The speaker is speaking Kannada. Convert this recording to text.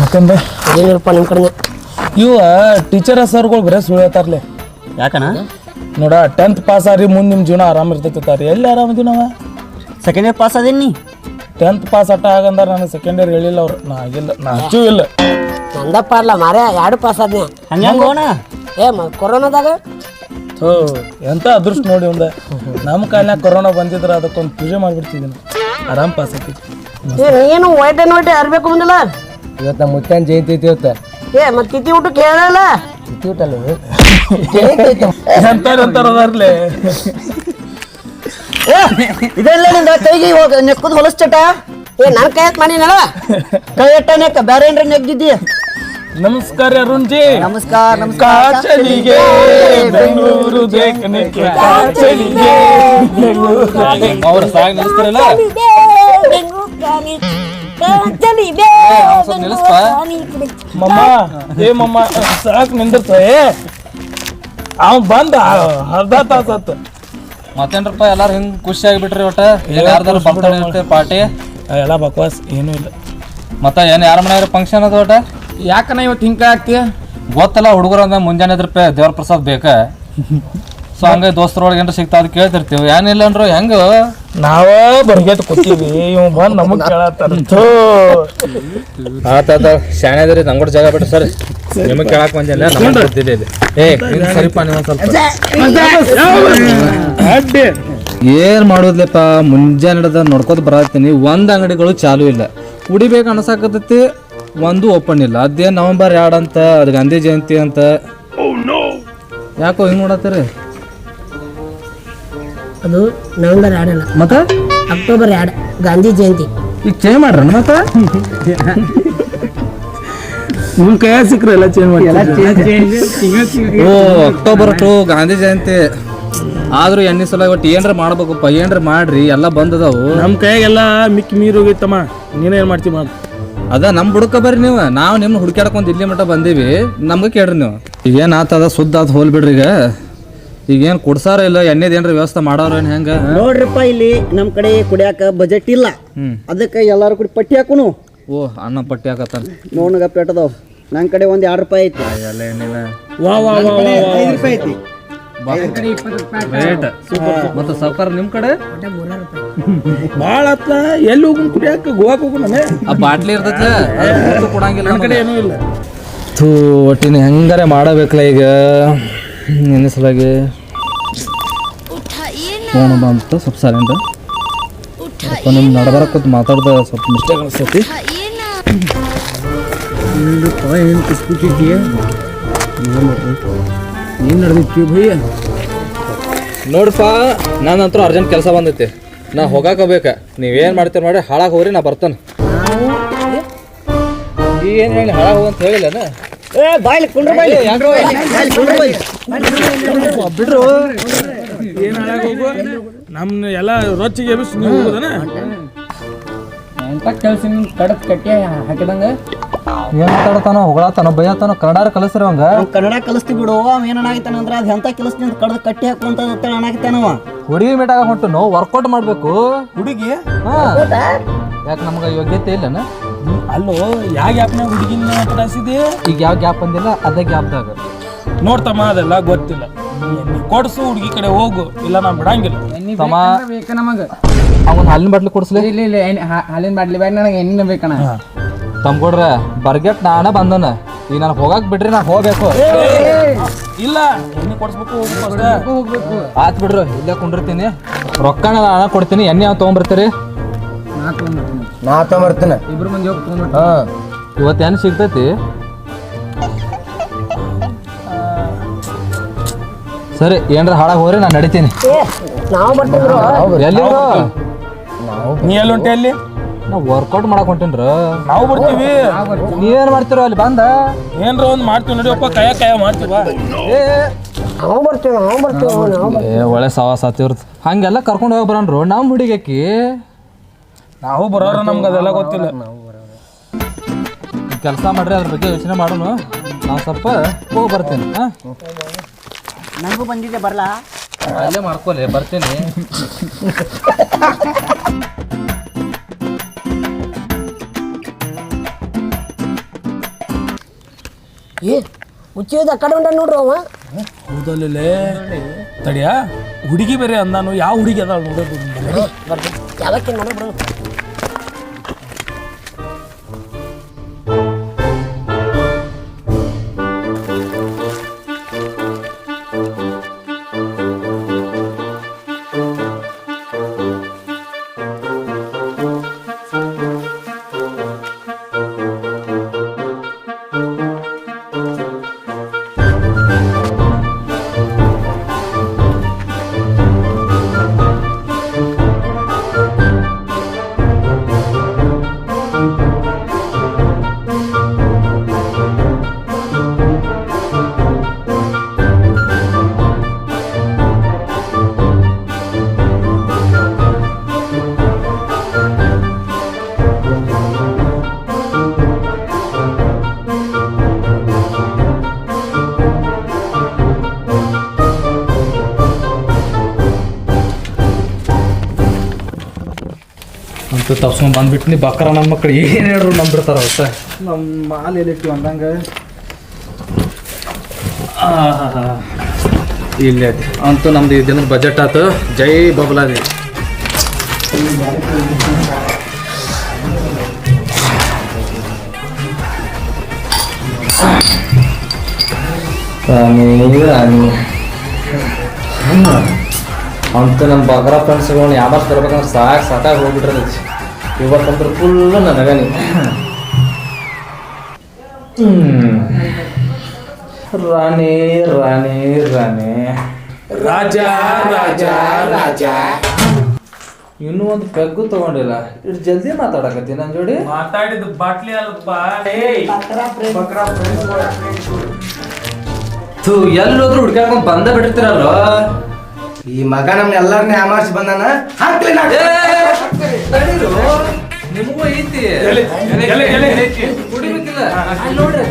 ಯಾಕಂದ್ರೆ ಏನಿಲ್ಲಪ್ಪ ನಿಮ್ಮ ಕಡೆ ಇವ ಟೀಚರ್ ಸರ್ಗಳು ಬರೇ ಸುಳ್ಳು ಹೇಳ್ತಾರ್ಲೆ. ಯಾಕನ? ನೋಡ ಟೆಂತ್ ಪಾಸ್ ಆರಿ ಮುಂದೆ ನಿಮ್ಮ ಜೀವನ ಆರಾಮ ಇರ್ತೈತೆ ಎಲ್ಲಿ ಆರಾಮದೀವಿ ನಾವು? ಸೆಕೆಂಡ್ ಇಯರ್ ಪಾಸ್ ಆದೀನಿ ಟೆಂತ್ ಪಾಸ್ ಅಟ್ಟ ಆಗಂದ್ರೆ ನನಗೆ ಸೆಕೆಂಡ್ ಇಯರ್ ಹೇಳಿಲ್ಲ ಅವ್ರು. ನಾ ಆಗಿಲ್ಲ ನಾ ಹಚ್ಚೂ ಇಲ್ಲ. ನಂದಪ್ಪ ಅಲ್ಲ ಮಾರ ಎರಡು ಪಾಸ್ ಆದ್ನಿ. ಹಂಗ ಹೋಣ ಏ ಮ ಕೊರೋನಾದಾಗ? ಹೋ ಎಂತ ಅದೃಷ್ಟ ನೋಡಿ ಒಂದ ನಮ್ಮ ಕಾಲ್ನಾಗ ಕೊರೋನಾ ಬಂದಿದ್ರ ಅದಕ್ಕೊಂದು ಪೂಜೆ ಮಾಡಿಬಿಡ್ತಿದ್ದೀನಿ ಆರಾಮ್ ಪಾಸ್ ಆಗ್ತಿತ್ತು ಏನು ವೈಟ್ ಆ್ಯಂಡ್ ವೈಟ್ ಅರ್ಬೇಕು ಬಂದಿಲ್ಲ? ಇವತ್ತು ನಮ್ಮ ಮುತ್ಯಾನ ಜಯಂತಿ ಐತಿ ಇವತ್ತು. ಏ ಮತ್ತೆ ತಿಥಿ ಊಟಕ್ಕೆ ಹೇಳಲ್ಲ? ತಿಥಿ ಊಟ ಅಲ್ಲ ಎಂತಾರ ಎಂತಾರ ಅದಾರ್ಲೆ. ಇದೆಲ್ಲ ನಿಂದ ಕೈಗೆ ಹೋಗ ನೆಕ್ಕದ್ ಹೊಲಸ್ಟ ಚಟ? ಏ ನನ್ನ ಕೈ ಹಾಕಿ ಮಾಡಿನಲ್ಲ? ಕೈ ಎಟ್ಟ ನೆಕ್ಕ? ಬೇರೆ ಏನ್ರ ನೆಗ್ದಿದ್ದೀಯ ನಮಸ್ಕಾರ ಅರುಣ್ಜಿ. ನಮಸ್ಕಾರ ನಮಸ್ಕಾರ. ಬೆಂಗಳೂರು ಅವ್ರ ಸಾಗ ನಿಲ್ಲಿಸ್ತಾರಲ್ಲ ಮಮ್ಮ ಏ ಮಮ್ಮ ಸಾಕ್ ನಿಂದಿರ್ತ ಏ. ಅವ್ ಬಂದ ಅರ್ಧ ತಾಸ ಆತ ಮತ್ತೇನ್ರಪ್ಪ ಎಲ್ಲಾರು ಹಿಂಗ್ ಖುಷಿ ಆಗಿಬಿಟ್ರಿ ಒಟ್ಟ ಯಾರ್ದಾರು ಬರ್ತಾಳೆ ಇರುತ್ತೆ ಪಾರ್ಟಿ? ಎಲ್ಲ ಬಕವಾಸ್ ಏನೂ ಇಲ್ಲ. ಮತ್ತ ಏನ್ ಯಾರ ಮನೆಯಾರ ಫಂಕ್ಷನ್ ಅದ ಒಟ್ಟ? ಯಾಕನ ಇವತ್ತು ಹಿಂಗ ಆಗ್ತೀಯ ಗೊತ್ತಲ್ಲ ಹುಡುಗರು ಅಂದ್ರೆ ಮುಂಜಾನೆ ಇದ್ರಪ್ಪ ದೇವ್ರ ಪ್ರಸಾದ್ ಬೇಕ? ಸೊ ಹಂಗ ದೋಸ್ತರೊಳಗೆ ಏನ್ರ ಸಿಗ್ತಾ ಅದ್ ಕೇಳ್ತಿರ್ತೀವಿ. ಏನಿಲ್ಲ ಅಂದ್ರು ಹೆಂಗ? ನಾವ ಬರ್ಗೆಟ್ ಕೂತೀವಿ ಇವ್ ಬಂದ್ ನಮಗ್ ಕೇಳತ್ತಾರ. ಥೋ. ಆತಾತ ಶಾಣೆ ಅದ್ರಿ ನಂಗೋಡ್ ಜಾಗ ಬಿಟ್ಟು ಸರ್. ನಿಮಗ್ ಕೇಳಕ್ ಬಂದಿಲ್ಲ ನಮಗ್. ಏ ನೀನ್ ಸರಿಪ ನೀವು ಸ್ವಲ್ಪ. ಏನ್ ಮಾಡೋದ್ಲೆಪ್ಪ ಮುಂಜಾನೆ ಹಿಡ್ದ ನೋಡ್ಕೊತ ಬರತ್ತೀನಿ ಒಂದ್ ಅಂಗಡಿಗಳು ಚಾಲು ಇಲ್ಲ. ಕುಡಿಬೇಕು ಅನ್ಸಾಕತ್ತೈತಿ ಒಂದು ಓಪನ್ ಇಲ್ಲ. ಅದೇ ನವೆಂಬರ್ ಎರಡ್ ಅಂತ ಅದು ಗಾಂಧಿ ಜಯಂತಿ ಅಂತ. ಯಾಕೋ ಹಿಂಗ್ ನೋಡತ್ತೀರಿ ಅದು ನವೆಂಬರ್ ಎರಡಲ್ಲ. ಮತ್ತ? ಅಕ್ಟೋಬರ್ ಎರಡು ಗಾಂಧಿ ಜಯಂತಿ. ಈಗ ಚೇಂಜ್ ಮಾಡ್ರ ಮತ್ತ? ನಿಮ್ ಕೈಯಾಗ ಸಿಕ್ಕ್ರೆ ಎಲ್ಲ ಚೇಂಜ್ ಮಾಡಿ ಓ ಅಕ್ಟೋಬರ್ ಟು ಗಾಂಧಿ ಜಯಂತಿ. ಆದ್ರೂ ಎಣ್ಣೆ ಸಲ ಒಟ್ಟು ಏನ್ರ ಮಾಡ್ಬೇಕಪ್ಪ ಏನ್ರ ಮಾಡ್ರಿ ಎಲ್ಲ ಬಂದದವು. ನಮ್ ಕೈಯಾಗೆಲ್ಲ ಮಿಕ್ಕಿ ಮೀರ್ ಹೋಗಿತ್ತಮ್ಮ. ನೀನೇನ್ ಮಾಡ್ತಿ ಮಾಡು. ಅದ ನಮ್ ಹುಡುಕ ಬರ್ರಿ ನೀವು. ನಾವು ನಿಮ್ನ ಹುಡ್ಕ್ಯಾಡ್ಕೊಂಡ್ ಇಲ್ಲಿ ಮಟ್ಟ ಬಂದೀವಿ. ನಮ್ಗೆ ಕೇಳ್ರಿ ನೀವು. ಈಗೇನ್ ಆತದ ಸುದ್ದ ಆತ ಹೋಲ್ ಬಿಡ್ರಿ ಈಗ. ಈಗೇನ್ ಕೊಡ್ಸಾರ ಇಲ್ಲ ಎಣ್ಣೆದ ಏನ್ರ ವ್ಯವಸ್ಥೆ ಮಾಡೋರು ಏನ್ ಹೆಂಗ? ನೋಡ್ರಿಪ್ಪ ಇಲ್ಲಿ ನಮ್ ಕಡೆ ಕುಡಿಯಾಕ ಬಜೆಟ್ ಇಲ್ಲ. ಅದಕ್ಕೆ ಎಲ್ಲಾರು ಕೂಡ ಪಟ್ಟಿ ಹಾಕುನು. ಓ ಅನ್ನ ಪಟ್ಟಿ ಹಾಕತ್ತಾನ. ನೋಡ್ಗ ಪೆಟ್ಟದವ್ ನನ್ ಕಡೆ ಒಂದ್ ಎರಡು ರೂಪಾಯಿ ಐತಿ. ಎಲ್ಲ ಎಣ್ಣಿಲ್ಲ ವಾ ವಾ ವಾ ವಾ ವಾ. ಐದು ರೂಪಾಯಿ ಐತಿ ರೇಟ್ ಮತ್ತೆ ಸರ್ಕಾರ ನಿಮ್ ಕಡೆ? ಭಾಳ ಹತ್ತ ಎಲ್ಲಿ ಹೋಗುನ್ ಕುಡಿಯಾಕ? ಗೋವಾಕ್ ಹೋಗುಣ ಆ ಬಾಟ್ಲಿ ಇರ್ತೈತೆ ಕೊಡಂಗಿಲ್ಲ ನಮ್ ಕಡೆ ಏನೂ ಇಲ್ಲ. ಥೂ ಒಟ್ಟಿನ ಹೆಂಗಾರೆ ಮಾಡಬೇಕಲ್ಲ ಈಗ. ನಿನ್ನ ಸಲಾಗೆ ಫೋನ್ ಬಂತು ಸ್ವಲ್ಪ ಸೈಲೆಂಟ್ ಅಪ್ಪ ನಿಮ್ಮ ನಡಬರ ಕೂತ್ ಮಾತಾಡ್ದ ಸ್ವಲ್ಪ ಮಿಸ್ಟೇಕ್ ಅನಿಸ್ತೈತಿ ನೀನು ನಡೆದಿತ್ತು ಭಯ್ಯ? ನೋಡಪ್ಪ ನಾನಂತೂ ಅರ್ಜೆಂಟ್ ಕೆಲಸ ಬಂದೈತಿ. ನಾ ಹೋಗಾಕ ಬೇಕ. ನೀವೇನು ಮಾಡ್ತೀರ ಮಾಡಿ ಹಾಳಾಗ ಹೋಗ್ರಿ ನಾ ಬರ್ತಾನೆ. ಏನು ಹೇಳಿ ಹಾಳಾಗ ಹೋಗಂತ ಅಂತ ಹೇಳಿಲ್ಲನ ಏ ಬಾಯ್ಲಿ ಕುಂಡ್ರ ಬಾಯ್ಲಿ. ಬಿಡ್ರು. ಏನ್ ಹಾಳಾಗ್ ಹೋಗು? ನಮ್ನ ಎಲ್ಲ ರೊಚ್ಚಿಗೆ ಎಬ್ಬಿಸಿ ನೀವು ಹೋಗುದನ? ಏನು ಮಾತಾಡ್ತಾನೋ ಹೊಗಳಾತಾನೋ ಬೈಯತಾನೋ ಕನ್ನಡ ಕಲಿಸ್ರಿ ಅವಂಗ ಅವ್ನ್ ಕನ್ನಡ ಕಲಿಸ್ತಿ ಬಿಡು ಅವ ಏನಾಗಿತ್ತಾನ ಅಂದ್ರ ಅದ್ ಎಂತ ಕೆಲಸದಿಂದ ಕಡ್ದು ಕಟ್ಟಿ ಹಾಕುವಂತ ಅನ್ನಾಗಿತ್ತಾನವ ಹುಡುಗಿ ಮೀಟಾಗ ಹೊಂಟು ನಾವು ವರ್ಕೌಟ್ ಮಾಡಬೇಕು? ಹುಡುಗಿ? ಹಾ. ಯಾಕೆ ನಮ್ಗೆ ಯೋಗ್ಯತೆ ಇಲ್ಲನ? ಅಲ್ಲೋ ಯಾವ ಗ್ಯಾಪ್ನಾಗ ಹುಡುಗಿನ ಮಾತಾಡಿಸಿದೆ ಈಗ ಯಾವ ಗ್ಯಾಪ್ ಬಂದಿಲ್ಲ ಅದೇ ಗ್ಯಾಪ್ದಾಗ ನೋಡ್ತಮ್ಮ ಅದೆಲ್ಲ ಗೊತ್ತಿಲ್ಲ. ನೀ- ಕೊಡ್ಸು ಹುಡುಗಿ ಕಡೆ ಹೋಗು ಇಲ್ಲ ನಾ ಬಿಡಂಗಿಲ್ಲ. ತಮ್ಮ ಅವನ್ ಹಾಲಿನ ಬಾಟ್ಲಿ ಕೊಡ್ಸ್ಲಿ? ಇಲ್ಲ ಇಲ್ಲ ಹಾಲಿನ ಬಾಟ್ಲಿ ಬೇಡ ನನಗೆ ಎಣ್ಣೆ ಬೇಕಣ್ಣ. ತಮ್ಕೊಡ್ರ ಬರ್ಗೆಟ್ ನಾನ ಬಂದನ. ಈಗ ನಾನು ಹೋಗಾಕ್ ಬಿಡ್ರಿ ನಾ ಹೋಗ್ಬೇಕು. ಇಲ್ಲ ಎಣ್ಣೆ ಕೊಡ್ಸ್ಬೇಕು ಹೋಗ್ಬೇಕು ಆತ್ ಬಿಡ್ರಿ ಇಲ್ಲೇ ಕುಂಡಿರ್ತೀನಿ. ರೊಕ್ಕನ ನಾನು ಕೊಡ್ತೀನಿ ಎಣ್ಣೆ ಯಾವ ತೊಗೊಂಬರ್ತೀರಿ ನಾ ತೊಗೊಂಬರ್ತೀನಿ ಇಬ್ರು ಮಂದಿ ಹೋಗಿ ಹಾ ಇವತ್ತು ಏನು ಸಿಗ್ತೈತಿ? ಸರಿ ಏನ್ರ ಹಾಳಾಗ ಹೋಗ್ರಿ ನಾನು ನಡಿತೀನಿ. ಎಲ್ಲಿ ಬರ್ತಿದ್ರು ಎಲ್ಲಿದ್ರು ನೀ ಎಲ್ಲಿ ಹೊಂಟೆ ಅಲ್ಲಿ? ನಾ ವರ್ಕೌಟ್ ಮಾಡಕ್ ಹೊಂಟೇನ್ರ? ನಾವು ಬರ್ತೀವಿ. ನೀವೇನ್ ಮಾಡ್ತಿರೋ ಅಲ್ಲಿ ಬಂದ? ಏನ್ರ ಒಂದ್ ಮಾಡ್ತೀವಿ ನೋಡಿ ಕಯ ಕಯ ಮಾಡ್ತೀವ. ಏ ನಾವು ಬರ್ತೀವಿ ನಾವು ಬರ್ತೀವಿ ನಾವು ಏ ಒಳ್ಳೆ ಸಾವಾಸ ಆತಿರ್ತ ಹಂಗೆಲ್ಲ ಕರ್ಕೊಂಡು ಹೋಗಿ ಬರೋಣ್ರು ನಮ್ಮ ಹುಡುಗಕ್ಕೆ ನಾವು ಬರೋರ ನಮ್ಗೆ ಅದೆಲ್ಲ ಗೊತ್ತಿಲ್ಲ. ಕೆಲಸ ಮಾಡ್ರಿ ಅದ್ರ ಬಗ್ಗೆ ಯೋಚನೆ ಮಾಡೋಣ ನಾವು ಸ್ವಲ್ಪ ಹೋಗಿ ಬರ್ತೀನಿ ಹಾಂ ನನಗೂ ಬಂದಿದೆ ಬರ್ಲಾ? ಅಲ್ಲೇ ಮಾಡ್ಕೊಲಿ ಬರ್ತೀನಿ. ಏ ಹುಚ್ಚಿದ ಕಡೆ ಉಂಟ ನೋಡ್ರಿ ಅವ. ಹೌದಲ್ಲೇ ತಡಿಯಾ? ಹುಡುಗಿ ಬೇರೆ ಅಂದಾನು. ಯಾವ ಹುಡುಗಿ ಅದಾಳ ನೋಡೋದು ಯಾವಕ್ಕೆ ನೋಡ ಅಂತ ತಪ್ಸ್ಕೊಂಡ್ ಬಂದ್ಬಿಟ್ನಿ. ಬಕ್ರ ನಮ್ಮ ಮಕ್ಳು ಏನು ಹೇಳ್ರು ನಂಬಿರ್ತಾರ ಹೊಸ ನಮ್ಮ ಮಾಲ್ ಎಲ್ಲಿಟ್ಟು ಅಂದಂಗೆ ಇಲ್ಲೇ ಐತಿ. ಅಂತೂ ನಮ್ದು ಈ ದಿನದ ಬಜೆಟ್ ಆತು. ಜೈ ಬಬಲಾದಿ. ಅಂತ ನಮ್ಮ ಬಗ್ರ ಫ್ರೆಂಡ್ಸ್ಗಳನ್ನ ಯಾವಾಗ ತರ್ಬೇಕಂದ್ರೆ ಸಾಕು ಸಾಕಾಗಿ ಹೋಗ್ಬಿಟ್ರದೈತಿ ಇವತ್ತಂದ್ರೆ ಫುಲ್ಲು ನನಗ ನೀ ಹ್ಮ್. ರಾಣಿ ರಾಣಿ ರಾಣಿ. ರಾಜ ರಾಜ ರಾಜ. ಇನ್ನೂ ಒಂದು ಪೆಗ್ಗು ತಗೊಂಡಿಲ್ಲ. ಇಷ್ಟು ಜಲ್ದಿ ಮಾತಾಡಕತ್ತಿ ನನ್ನ ಜೋಡಿ? ಮಾತಾಡಿದ ಬಾಟ್ಲಿ ಅಲ್ಪ. ಥೂ ಎಲ್ಲೋದ್ರೂ ಹುಡ್ಕ್ಯಾಕೊಂಡ್ ಬಂದ ಬಿಟ್ಟಿರ್ತೀರಲ್ಲ ಈ ಮಗ ನಮ್ನ ಎಲ್ಲಾರನ್ನ ಯಾಮಾರ್ಸಿ ಬಂದಾನ? ಹಾಕ್ಲಿ ನಾ ನಿಮಗೂ ಐತಿ. ಕುಡಿಬೇಕಿಲ್ಲ. ಅಲ್ಲಿ ನೋಡ್ರಿ.